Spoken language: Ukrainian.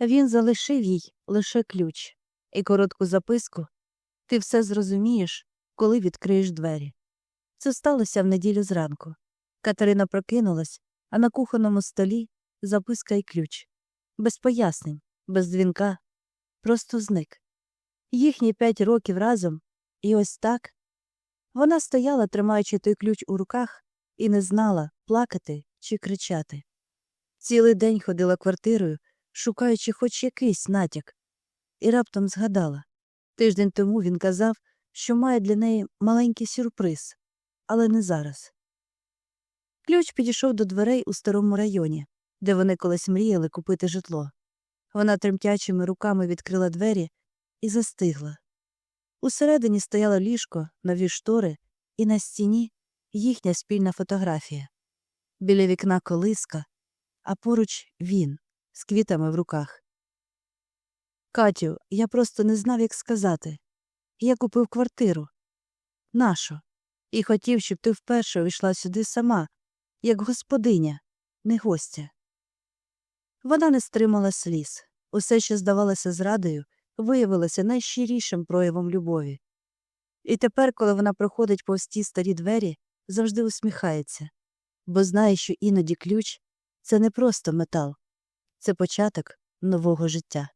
Він залишив їй лише ключ і коротку записку Ти все зрозумієш, коли відкриєш двері. Це сталося в неділю зранку. Катерина прокинулась, а на кухонному столі записка і ключ. Без пояснень, без дзвінка, просто зник. Їхні п'ять років разом, і ось так. Вона стояла, тримаючи той ключ у руках, і не знала, плакати чи кричати. Цілий день ходила квартирою, шукаючи хоч якийсь натяк, і раптом згадала. Тиждень тому він казав, що має для неї маленький сюрприз, але не зараз. Ключ підійшов до дверей у старому районі, де вони колись мріяли купити житло. Вона тремтячими руками відкрила двері і застигла. Усередині стояло ліжко, нові штори, і на стіні їхня спільна фотографія. Біля вікна колиска, а поруч він з квітами в руках. Катю, я просто не знав, як сказати. Я купив квартиру. Нашу. І хотів, щоб ти вперше увійшла сюди сама, як господиня, не гостя. Вона не стримала сліз. Усе, що здавалося зрадою, виявилося найщирішим проявом любові. І тепер, коли вона проходить повз ті старі двері, завжди усміхається, бо знає, що іноді ключ це не просто метал, це початок нового життя.